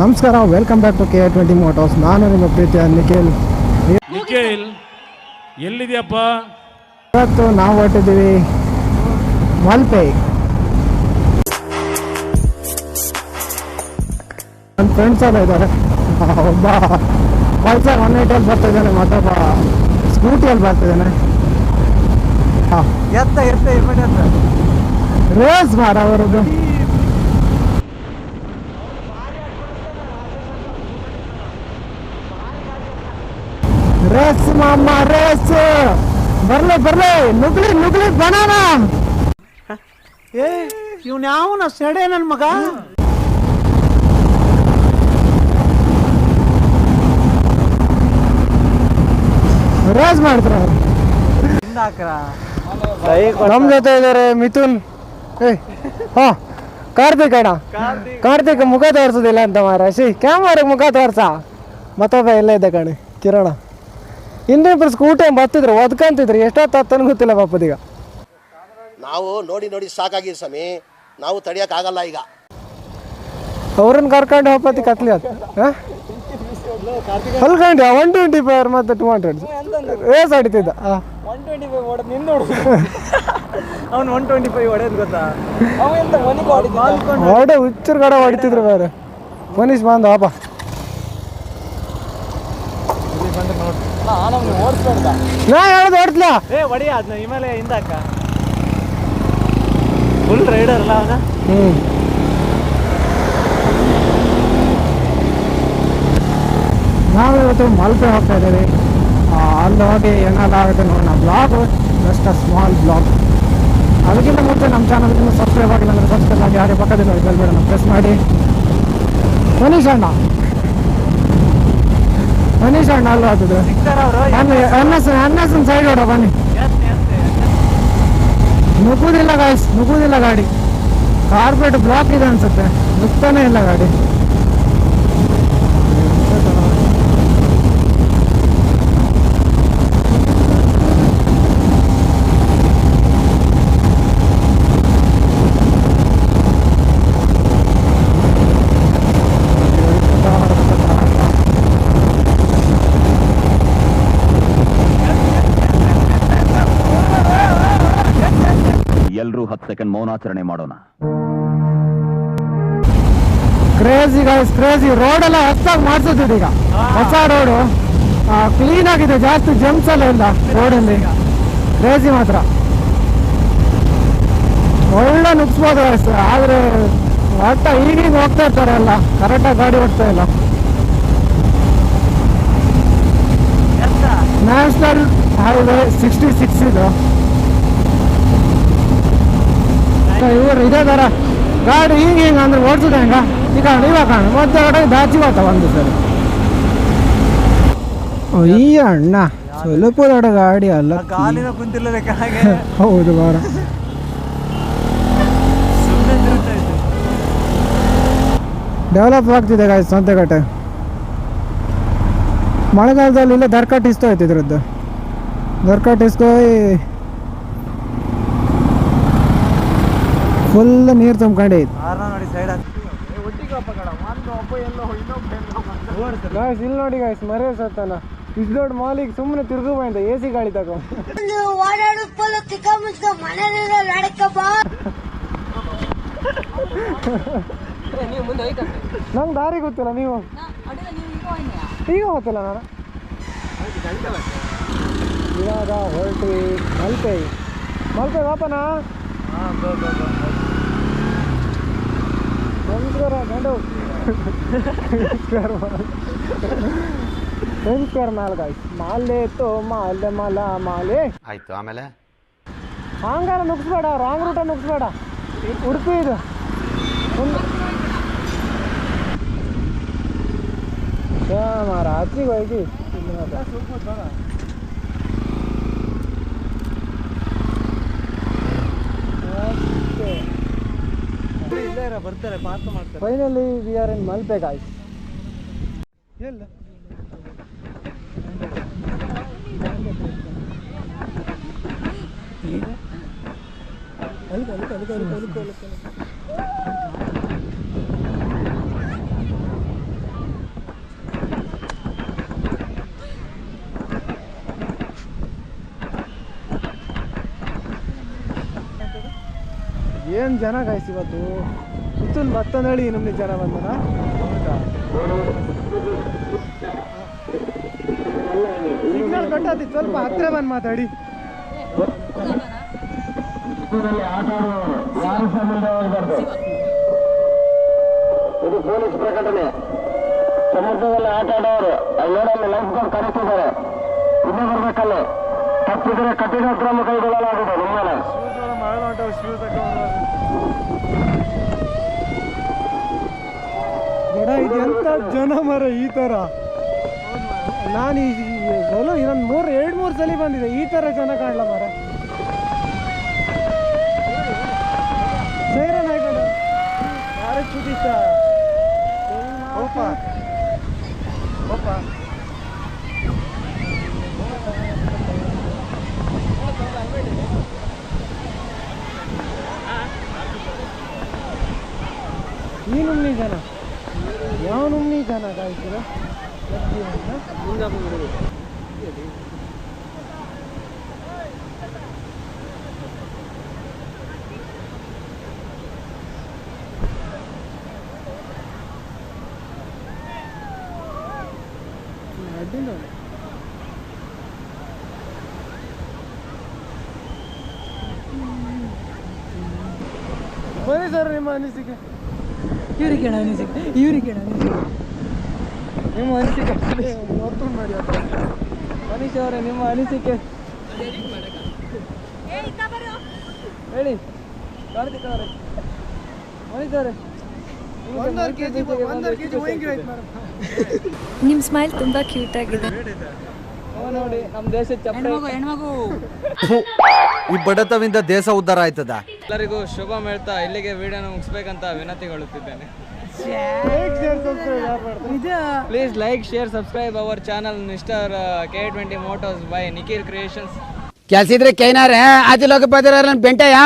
ನಮಸ್ಕಾರ welcome back to K twenty motos ನಾನು ನಿಮ್ಮ ಪ್ರೀತಿಯ ನಿಖಿಲ್. ನಿಖಿಲ್ ಎಲ್ಲಿದೆಯಪ್ಪ? ಇವತ್ತು ನಾವು ಹೊರಟಿದ್ದೀವಿ ಮಲ್ಪೆ ನನ್ನ ಫ್ರೆಂಡ್ಸ್ ಎಲ್ಲ ಇದ್ದಾರೆ. ಒಬ್ಬ ಪಲ್ಸರ್ ಒನ್ ಏಟಲ್ಲಿ ಬರ್ತಿದ್ದಾನೆ ಮತ್ತೊಬ್ಬ ಸ್ಕೂಟಿಯಲ್ಲಿ ಬರ್ತಿದ್ದಾನೆ ಹಾಂ. ಎತ್ತ ಎತ್ತ ರೇಸ್ ಮಾಡ ಅವರದ್ದು. ರೇಸ್ ಮಾಮ ರೇಸ್ ಬರ್ಲಿ ಬರ್ಲಿ. ನುಗ್ಲಿ ನುಗ್ಲಿ ಬನಾನ ಏ, ಇವ್ನ ಯಾವನ ಸೆಡೆ ನನ್ ಮಗ? ರೇಸ್ ಮಾಡ್ತಾರ ನಮ್ ಜೊತೆ ಇದಾರೆ ಮಿಥುನ್. ಏ, ಹಾ, ಕಾರ್ತಿಕ್ ಅಣ್ಣ. ಕಾರ್ತಿಕ್ ಮುಖ ತೋರಿಸೋದಿಲ್ಲ ಅಂತ ಮಾರ ಸಿ ಕ್ಯಾಮರಾಗ ಮುಖ ತೋರ್ಸ. ಮತ್ತೊಬ್ಬ ಎಲ್ಲ ಇದ್ದ ಕಣಿ. ಕಿರಣ. ಇನ್ನಿಬ್ರು ಊಟ ಬತ್ತಿದ್ರು ಒದ್ಕಂತಿದ್ರು. ಎಷ್ಟೊತ್ತು ಗೊತ್ತಿಲ್ಲ ಪಾಪದೀಗ ನಾವು ನೋಡಿ ನೋಡಿ ಸಾಕಾಗಿದೆ ಸ್ವಾಮಿ. ನಾವು ತಡಿಯೋಕ್ಕಾಗಲ್ಲ ಈಗ. ಅವ್ರನ್ನ ಕರ್ಕೊಂಡು ಹೋಗ್ಪತಿ ಕತ್ಲಿ ಅದು ಅಲ್ಕೊಂಡು ಒನ್ ಟ್ವೆಂಟಿ ಫೈವ್ ಮತ್ತೆ ಟೂ ಹಂಡ್ರೆಡ್ ರೇಸ್ ಹೊಡಿತಿದ್ದ ಆ. ಒನ್ ಟ್ವೆಂಟಿ ಫೈವ್ ಹೊಡೆದ್ನಿಂದ ಅವ್ನು ಒನ್ ಟ್ವೆಂಟಿ ಫೈವ್ ಹೊಡೆದು ಗೊತ್ತಾ? ಹೊಡೆ ಹುಚ್ಚರ್ ಕಡೆ ಹೊಡಿತಿದ್ರು ಬೇರೆ. ಮನೀಶ್ ಬಂದ ಪಾಪ ನಾನು ಓಡಿಸ್ಬೇಡ ನಾ ಹೇಳೋದು ಹೊಡ್ತ್ಲಾ ಏ ಹೊಡಿ ಅದನ್ನ ಹಿಮಾಲಯ ಹಿಂದ ಹಾಕ ಫುಲ್ ರೈಡರ್ ಅಲ್ಲ ಅವನ? ಹ್ಞೂ ನಾವು ಇವತ್ತು ಮಲ್ಪೆ ಹೋಗ್ತಾ ಇದ್ದೀವಿ. ಅಲ್ಲಿ ಹೋಗಿ ಏನೆಲ್ಲ ಆಗುತ್ತೆ ನೋಡೋಣ. Blog just a small blog ಅದಕ್ಕಿಂತ ಮುಂಚೆ ನಮ್ಮ ಚಾನಲ್ಗಿಂತ ಸಬ್ಸ್ಕ್ರೈಬ್ ಆಗಿಲ್ಲ ಅಂದರೆ ಸಬ್ಸ್ಕ್ರೈಬ್ ಆಗಿ ಯಾರೇ ಪಕ್ಕದಿಂದ ಬೆಲ್ ಬಟನ್ ಪ್ರೆಸ್ ಮಾಡಿ. ಮನೀಶ್ ಅಣ್ಣ ಮನೀಶ್ ಅಣ್ಣ ಅಲ್ಲ ಅದು. ಅನ್ನ ಎನ್ ಎಸ್ ಎನ್ ಎಸ್ ಸೈಡ್ ಹೊಡ ಬನ್ನಿ. ನುಗ್ಗುದಿಲ್ಲ ಗಾಯ್ಸ್ ನುಗ್ಗುದಿಲ್ಲ ಗಾಡಿ. ಕಾರ್ಪೆಟ್ ಬ್ಲಾಕ್ ಇದೆ ಅನ್ಸುತ್ತೆ. ನುಗ್ತಾನೆ ಇಲ್ಲ ಗಾಡಿ. ಎಲ್ರೂ ಹತ್ತು ಸೆಕೆಂಡ್ ಮೌನಾಚರಣೆ ಮಾಡೋಣ. ಕ್ರೇಜಿ ಗೈಸ್ ಕ್ರೇಜಿ ರೋಡ್ ಎಲ್ಲ ಹೊಸದಾಗಿ ಮಾಡಿಸಿದ್ರು ಈಗ. ಹೊಸ ರೋಡು ಕ್ಲೀನ್ ಆಗಿದೆ, ಜಾಸ್ತಿ ಜಂಪ್ಸ್ ಎಲ್ಲ ಇಲ್ಲ ರೋಡಲ್ಲಿ ಕ್ರೇಜಿ ಮಾತ್ರ. ಒಳ್ಳೆ ನುಗ್ಸ್ಬೋದು ಗೈಸ್ ಆದ್ರೆ, ಒಟ್ಟ ಈಗೀಗ ಹೋಗ್ತಾ ಇರ್ತಾರೆ ಎಲ್ಲ. ಕರೆಕ್ಟಾಗಿ ಗಾಡಿ ಓಡ್ತಾ ಇಲ್ಲ. ನ್ಯಾಷನಲ್ ಹೈವೇ ಸಿಕ್ಸ್ಟಿ ಸಿಕ್ಸ್ ಇದು. ಇವ್ರು ಇದೇ ಥರ ಗಾಡಿ ಹಿಂಗೆ ಹಿಂಗೆ ಅಂದ್ರೆ ಓಡಿಸಿದ ಹೆಂಗ. ಈಗ ಇವಾಗ ಕಾಣ ಮತ್ತೆ ಕಡೆ ದಾಚಿ ಹೋತ ಒಂದು ಸರಿ. ಅಯ್ಯ ಅಣ್ಣ. ಸ್ವಲ್ಪ ದೊಡ್ಡ ಗಾಡಿ ಅಲ್ಲ. ಕಾಲಿನ ಹೌದು ಬಾರ ಡೆವಲಪ್ ಆಗ್ತಿದೆ ಗಾಯ್ಸ್ ಸಂತೆಗಟ್ಟೆ ಮಳೆಗಾಲದಲ್ಲಿ ಇಲ್ಲ ದರ್ಕಟ್ ಇಸ್ತು ಆಯ್ತು ಇದ್ರದ್ದು. ದರ್ಕಟ್ ಫುಲ್ ನೀರು ತುಂಬ್ಕೊಂಡೈತಿ ನೋಡಿ ಸೈಡ್ ಗಾಯ್ಸ್ ಇಲ್ಲಿ ನೋಡಿ ಗಾಯ್ಸ್ ಮರೇ ಸತ್ತಾನ. ಇಷ್ಟು ದೊಡ್ಡ ಮಾಲಿಗೆ ಸುಮ್ಮನೆ ತಿರುಗು ಬಂದ ಎ ಸಿ ಗಾಳಿ ತಗೋ. ನಂಗ್ ದಾರಿ ಗೊತ್ತಿಲ್ಲ ನೀವು. ಈಗ ಗೊತ್ತಿಲ್ಲ ನಾನು. ಇವಾಗ ಹೊರಟಿ ಮಲ್ಪೆ. ಮಲ್ಪೆ ವಾಪನ? ನಮಸ್ಕಾರ ಗಂಡು ನಮಸ್ಕಾರ ಸ್ಕ್ವೇರ್ ಮಾಲ್ ಗಾಯ್ಸ್ ಮಾಲೆ ತೋ ಮಾಲೆ ಮಲ ಮಾಲೆ ಆಯ್ತು ಆಮೇಲೆ? ಹಂಗಾರ ನುಗ್ಸ್ಬೇಡ ರಾಂಗ್ ರೂಟ ನುಗ್ಸ್ಬೇಡ. ಉಡುಪಿ ಇದು. ಹತ್ತಿಗೆ ಹೋಗಿ ಇಲ್ಲಿ ಮಾತ್ರ. ಅಷ್ಟೇ. ಇಲ್ಲೇ ಬರ್ತಾರೆ ಪಾರ್ಕ್ ಮಾಡ್ತಾರೆ. Finally we are in Malpe guys ಎಲ್ಲ? ಏನು ಜನ ಗಾಯಿಸಿ ಇವತ್ತು? ಮಿಥುನ್ ಮತ್ತೊಂದು ನಮ್ಗೆ ಜನ ಬಂದನ? ಸಿಗ್ನಲ್ ಕಟ್ಟಾತಿ, ಸ್ವಲ್ಪ ಹತ್ತಿರ ಬಂದು ಮಾತಾಡಿ. ಇದು ಪೊಲೀಸ್ ಪ್ರಕಟಣೆ. ಸಮುದ್ರದಲ್ಲಿ ಆಟ ಆಡೋರು ಅಲ್ಲೋರಲ್ಲಿ ಲೈಫ್ ಗಾರ್ಡ್ ಕರೆಸ್ತಿದ್ದಾರೆ ಇನ್ನೂ ಬರ್ಬೇಕಲ್ಲಿ. ತಪ್ಪಿದ್ರೆ ಕಠಿಣ ಕ್ರಮ ಕೈಗೊಳ್ಳಲಾಗಿದೆ ನಿಮ್ಮ ಮೇಲೆ ಗಡ ಇದು ಎಂತ ಜನ ಮರ ಈ ತರ. ನಾನು ಈ ಸೋಲು ಇನ್ನೊಂದು ಮೂರು, ಎರಡು, ಮೂರು ಸಲ ಬಂದಿದೆ. ಈ ತರ ಜನ ಕಾಣಲ ಮರ. ಸೈರನ್ ಹಾಕೋಣ ಯಾರೇ ಚುದಿಷ್ಟ ಓಪ ಓಪ ಈ ನುಮ್ನಿ ಜನ ಯಾವ ನುಮ್ನಿ ಜನ ಕಾಯ್ತೀರ ಅಡ್ಡಿಲ್ಲ ಬನ್ನಿ ಸರ್ ನಿಮ್ಮ ಅನಿಸಿಕೆ ಇವ್ರಿಗೆ ಕೇಳ ಅನಿಸಿಕೆ ಇವ್ರಿಗೆ ಅನಿಸಿಕೆ ನಿಮ್ಮ ಅನಿಸಿಕೆ. ಮನೀಶ್ ಅವರೇ ನಿಮ್ಮ ಅನಿಸಿಕೆ. ಹೇಳಿ ಕಾರ್ತಿಕ್ ಅವರೇ. ಮನೀಶ್ ಅವರೇ. ನಿಮ್ ಸ್ಮೈಲ್ ತುಂಬಾ ಕ್ಯೂಟ್ ಆಗಿದೆ. ನೋಡಿ ನಮ್ಮ ದೇಶದ ಚಪ್ಪಲಿ ಈ ಬಡತವಿಂದ ದೇಶ ಉದ್ಧಾರ ಆಯ್ತದ? ಎಲ್ಲರಿಗೂ ಶುಭ ಹೇಳ್ತಾ ಇಲ್ಲಿಗೆ ವಿಡಿಯೋನ ಮುಗಿಸ್ಬೇಕಂತ ವಿನಂತಿಗೊಳ್ಳುತ್ತಿದ್ದೇನೆ ಲೈಕ್ ಶೇರ್ ಸಬ್ಸ್ಕ್ರೈಬ್ ಯಾರು ಮಾಡ್ತಾರೆ please like share subscribe our channel mister K twenty motos by Nikhil creations ಕೆಲ್ಸಿದ್ರೆ ಕೈನಾರೆ ಆಚೆ ಲೋಕ ಬೆಂಟಯ್ಯ